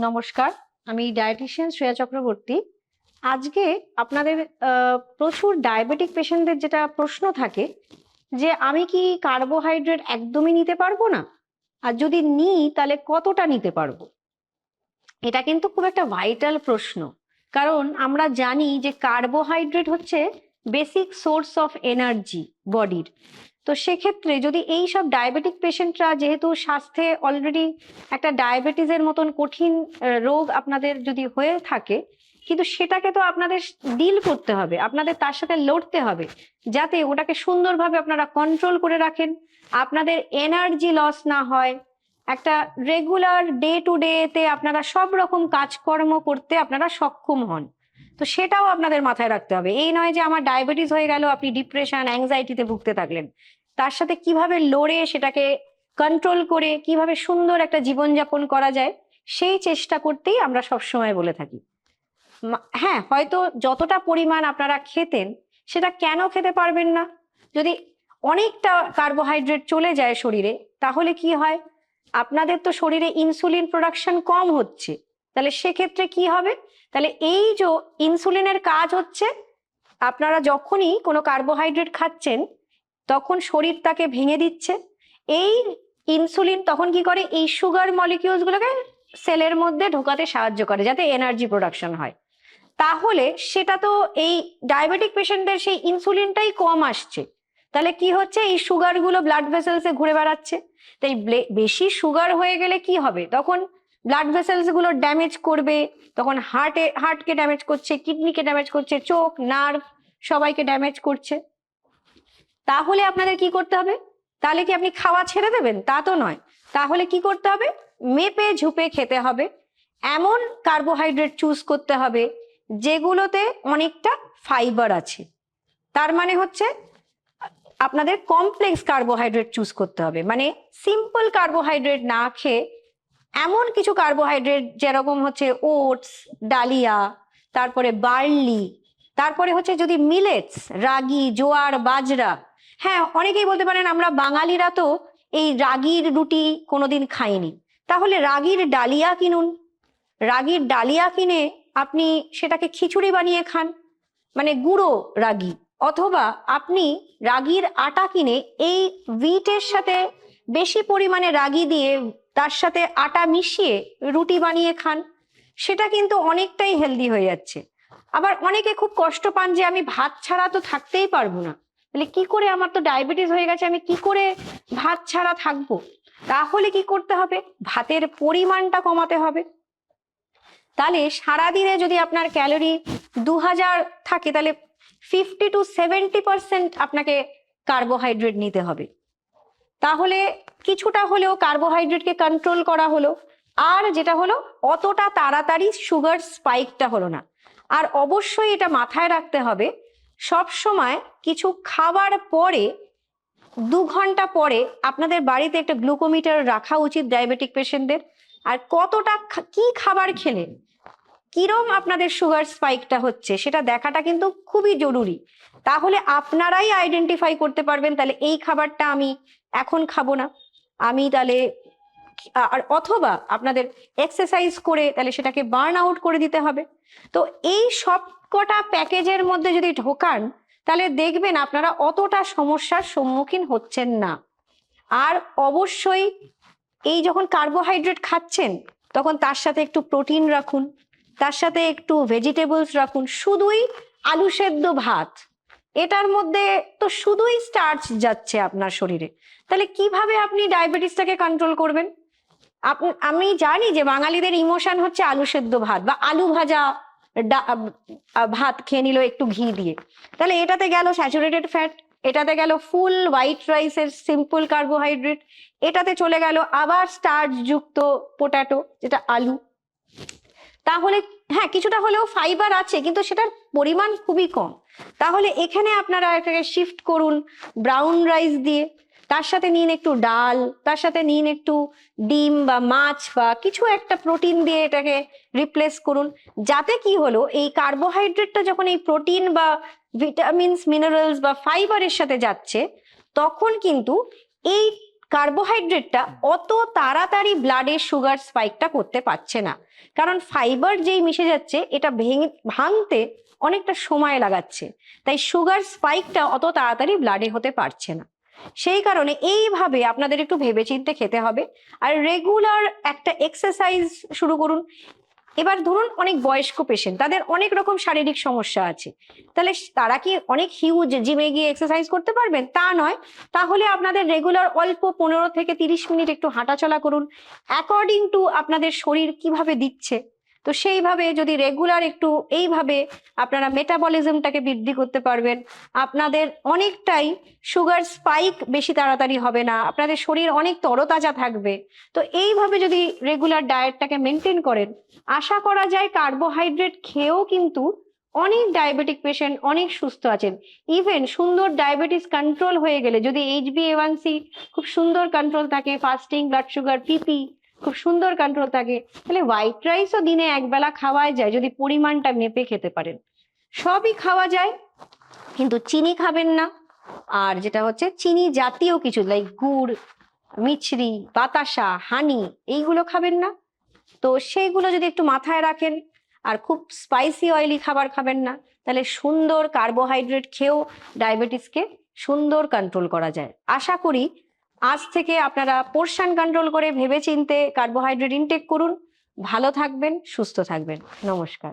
নমস্কার, আমি ডায়েটিশিয়ান শ্রেয়া চক্রবর্তী। আজকে আপনাদের প্রচুর ডায়াবেটিক পেশেন্টদের যেটা প্রশ্ন থাকে যে আমি কি কার্বোহাইড্রেট একদমই নিতে পারব না? আর যদি নিই, তাহলে কতটা নিতে পারব? এটা কিন্তু খুব একটা ভাইটাল প্রশ্ন। কারণ আমরা জানি যে কার্বোহাইড্রেট হচ্ছে বেসিক সোর্স অফ এনার্জি বডির তো সেক্ষেত্রে যদি এই সব ডায়াবেটিক পেশেন্টরা যেহেতু স্বাস্থ্যে অলরেডি একটা ডায়াবেটিসের মতন কঠিন রোগ আপনাদের যদি হয়ে থাকে, কিন্তু সেটাকে তো আপনাদের ডিল করতে হবে, আপনাদের তার সাথে লড়তে হবে, যাতে ওটাকে সুন্দরভাবে আপনারা কন্ট্রোল করে রাখেন, আপনাদের এনার্জি লস না হয়, একটা রেগুলার ডে টু ডে তে আপনারা সব রকম কাজকর্ম করতে আপনারা সক্ষম হন। তো সেটাও আপনাদের মাথায় রাখতে হবে। এই নয় যে আমার ডায়াবেটিস হয়ে গেল, আপনি ডিপ্রেশন অ্যাংজাইটিতে ভুগতে থাকলেন। তার সাথে কীভাবে লড়ে সেটাকে কন্ট্রোল করে, কীভাবে সুন্দর একটা জীবনযাপন করা যায়, সেই চেষ্টা করতেই আমরা সবসময় বলে থাকি। হ্যাঁ হয়তো যতটা পরিমাণ আপনারা খেতেন, সেটা কেন খেতে পারবেন না? যদি অনেকটা কার্বোহাইড্রেট চলে যায় শরীরে, তাহলে কি হয়? আপনাদের তো শরীরে ইনসুলিন প্রোডাকশন কম হচ্ছে। তাহলে সেক্ষেত্রে কি হবে? তাহলে এই যে ইনসুলিনের কাজ হচ্ছে, আপনারা যখনই কোনো কার্বোহাইড্রেট খাচ্ছেন, তখন শরীর তাকে ভেঙে দিচ্ছে। এই ইনসুলিন তখন কি করে? এই সুগার মলিকিউলস গুলোকে সেলের মধ্যে ঢোকাতে সাহায্য করে, যাতে এনার্জি প্রোডাকশন হয়। তাহলে সেটা তো এই ডায়াবেটিক পেশেন্টদের সেই ইনসুলিনটাই কম আসছে। তাহলে কি হচ্ছে? এই সুগারগুলো ব্লাড ভেসেলসে ঘুরে বেড়াচ্ছে। তাই বেশি সুগার হয়ে গেলে কি হবে? তখন ব্লাড ভেসেলসগুলো ড্যামেজ করবে, তখন হার্টে হার্টকে ড্যামেজ করছে কিডনিকে ড্যামেজ করছে, চোখ নার্ভ সবাইকে ড্যামেজ করছে। তাহলে আপনাদের কি করতে হবে? তাহলে কি আপনি খাওয়া ছেড়ে দেবেন? তা তো নয়। তাহলে কি করতে হবে? মেপে ঝুপে খেতে হবে। এমন কার্বোহাইড্রেট চুজ করতে হবে, যেগুলোতে অনেকটা ফাইবার আছে। তার মানে হচ্ছে, আপনাদের কমপ্লেক্স কার্বোহাইড্রেট চুজ করতে হবে। মানে সিম্পল কার্বোহাইড্রেট না খেয়ে এমন কিছু কার্বোহাইড্রেট যেরকম হচ্ছে ওটস ডালিয়া, তারপরে বার্লি তারপরে হচ্ছে যদি মিলেটস রাগি, জোয়ার, বাজরা হ্যাঁ অনেকেই বলতে পারেন আমরা বাঙালিরা তো এই রাগির রুটি কোনোদিন খাইনি। তাহলে রাগির ডালিয়া কিনুন। রাগির ডালিয়া কিনে আপনি সেটাকে খিচুড়ি বানিয়ে খান। মানে গুঁড়ো রাগি। অথবা আপনি রাগির আটা কিনে এই উইটের সাথে বেশি পরিমাণে রাগি দিয়ে তার সাথে আটা মিশিয়ে রুটি বানিয়ে খান, সেটা কিন্তু অনেকটাই হেলদি হয়ে যাচ্ছে। আবার অনেকে খুব কষ্ট পান যে আমি ভাত ছাড়া তো থাকতেই পারব না। তাহলে কি করে? আমার তো ডায়াবেটিস হয়ে গেছে, আমি কি করে ভাত ছাড়া থাকব? তাহলে কি করতে হবে? ভাতের পরিমাণটা কমাতে হবে। তাহলে সারাদিনে যদি আপনার ক্যালোরি দু হাজার থাকে, তাহলে ফিফটি টু সেভেন্টি পার্সেন্ট আপনাকে কার্বোহাইড্রেট নিতে হবে। তাহলে কিছুটা হলেও কার্বোহাইড্রেটকে কন্ট্রোল করা হলো। আর যেটা হলো, অতটা তাড়াতাড়ি সুগার স্পাইকটা হলো না। আর অবশ্যই এটা মাথায় রাখতে হবে, সব সময় কিছু খাবার পরে, দু ঘণ্টা পরে আপনাদের বাড়িতে একটা গ্লুকোমিটার রাখা উচিত ডায়াবেটিক পেশেন্টদের আর কতটা কি খাবার খেলে, কিরম আপনাদের সুগার স্পাইকটা হচ্ছে, সেটা দেখাটা কিন্তু খুবই জরুরি। তাহলে আপনারাই আইডেন্টিফাই করতে পারবেন, তাহলে এই খাবারটা আমি এখন খাব না। আমি তাহলে আর অথবা আপনাদের এক্সারসাইজ করে তাহলে সেটাকে বার্ন আউট করে দিতে হবে। তো এই সব কটা প্যাকেজের মধ্যে যদি ঢোকান, তাহলে দেখবেন আপনারা অতটা সমস্যার সম্মুখীন হচ্ছেন না। আর অবশ্যই এই যখন কার্বোহাইড্রেট খাচ্ছেন, তখন তার সাথে একটু প্রোটিন রাখুন, তার সাথে একটু ভেজিটেবলস রাখুন। শুধুই আলু সেদ্ধ ভাত। এটার মধ্যে তো শুধুই স্টার্চ যাচ্ছে আপনার শরীরে। তাহলে কীভাবে আপনি ডায়াবেটিসটাকে কন্ট্রোল করবেন? আমি জানি যে বাঙালিদের ইমোশন হচ্ছে আলু সেদ্ধ ভাত বা আলু ভাজা ভাত খেয়ে নিল একটু ঘি দিয়ে। তাহলে এটাতে গেল স্যাচুরেটেড ফ্যাট এটাতে গেল ফুল হোয়াইট রাইসের সিম্পল কার্বোহাইড্রেট এটাতে চলে গেল আবার স্টার্চ যুক্ত পোটাটো যেটা আলু। তাহলে হ্যাঁ কিছুটা হলেও ফাইবার আছে, কিন্তু সেটার পরিমাণ খুবই কম। তাহলে এখানে আপনারা এটাকে শিফট করুন ব্রাউন রাইস দিয়ে। তার সাথে নিন একটু ডাল, তার সাথে নিন একটু ডিম বা মাছ বা কিছু একটা প্রোটিন দিয়ে এটাকে রিপ্লেস করুন। যাতে কি হলো, এই কার্বোহাইড্রেটটা যখন এই প্রোটিন বা ভিটামিনস মিনারেলস বা ফাইবারের সাথে যাচ্ছে, তখন কিন্তু এই কার্বোহাইড্রেটটা অত তাড়াতাড়ি ব্লাডের সুগার স্পাইকটা করতে পারছে না। কারণ ফাইবার যেই মিশে যাচ্ছে, এটা ভেঙে, ভাঙতে অনেকটা সময় লাগাচ্ছে। তাই সুগার স্পাইকটা অত তাড়াতাড়ি ব্লাডে হতে পারছে না। সেই কারণে এইভাবে আপনাদের একটু ভেবেচিন্তে খেতে হবে। আর রেগুলার একটা এক্সারসাইজ শুরু করুন। এবার ধরুন অনেক বয়স্ক পেশেন্ট তাদের অনেক রকম শারীরিক সমস্যা আছে। তাহলে তারা কি অনেক হিউজ জিমে গিয়ে এক্সারসাইজ করতে পারবেন? তা নয়। তাহলে আপনাদের রেগুলার অল্প পনেরো থেকে তিরিশ মিনিট একটু হাঁটাচলা করুন। অ্যাকর্ডিং টু আপনাদের শরীর কীভাবে দিচ্ছে? তো সেইভাবে যদি রেগুলার একটু এইভাবে আপনারা মেটাবলিজমটাকে বৃদ্ধি করতে পারবেন, আপনাদের অনেকটাই সুগার স্পাইক বেশি তাড়াতাড়ি হবে না, আপনাদের শরীর অনেক তরতাজা থাকবে। তো এইভাবে যদি রেগুলার ডায়েটটাকে মেনটেন করেন, আশা করা যায় কার্বোহাইড্রেট খেয়েও কিন্তু অনেক ডায়াবেটিক পেশেন্ট অনেক সুস্থ আছেন। ইভেন সুন্দর ডায়াবেটিস কন্ট্রোল হয়ে গেলে, যদি এইচ বি এওয়ানসি খুব সুন্দর কন্ট্রোল থাকে ফাস্টিং ব্লাড সুগার পিপি খুব সুন্দর কন্ট্রোল থাকে তাহলে হোয়াইট রাইসও দিনে একবেলা খাওয়াই যায়, যদি পরিমাণটা মেপে খেতে পারেন। সবই খাওয়া যায়, কিন্তু চিনি খাবেন না। আর যেটা হচ্ছে, চিনি জাতীয় কিছু লাইক গুড়, মিছরি, বাতাসা হানি এইগুলো খাবেন না। তো সেইগুলো যদি একটু মাথায় রাখেন, আর খুব স্পাইসি অয়েলি খাবার খাবেন না, তাহলে সুন্দর কার্বোহাইড্রেট খেয়েও ডায়াবেটিসকে সুন্দর কন্ট্রোল করা যায়। আশা করি আজ থেকে আপনারা পোর্শন কন্ট্রোল করে ভেবেচিন্তে কার্বোহাইড্রেট ইনটেক করুন। ভালো থাকবেন, সুস্থ থাকবেন। নমস্কার।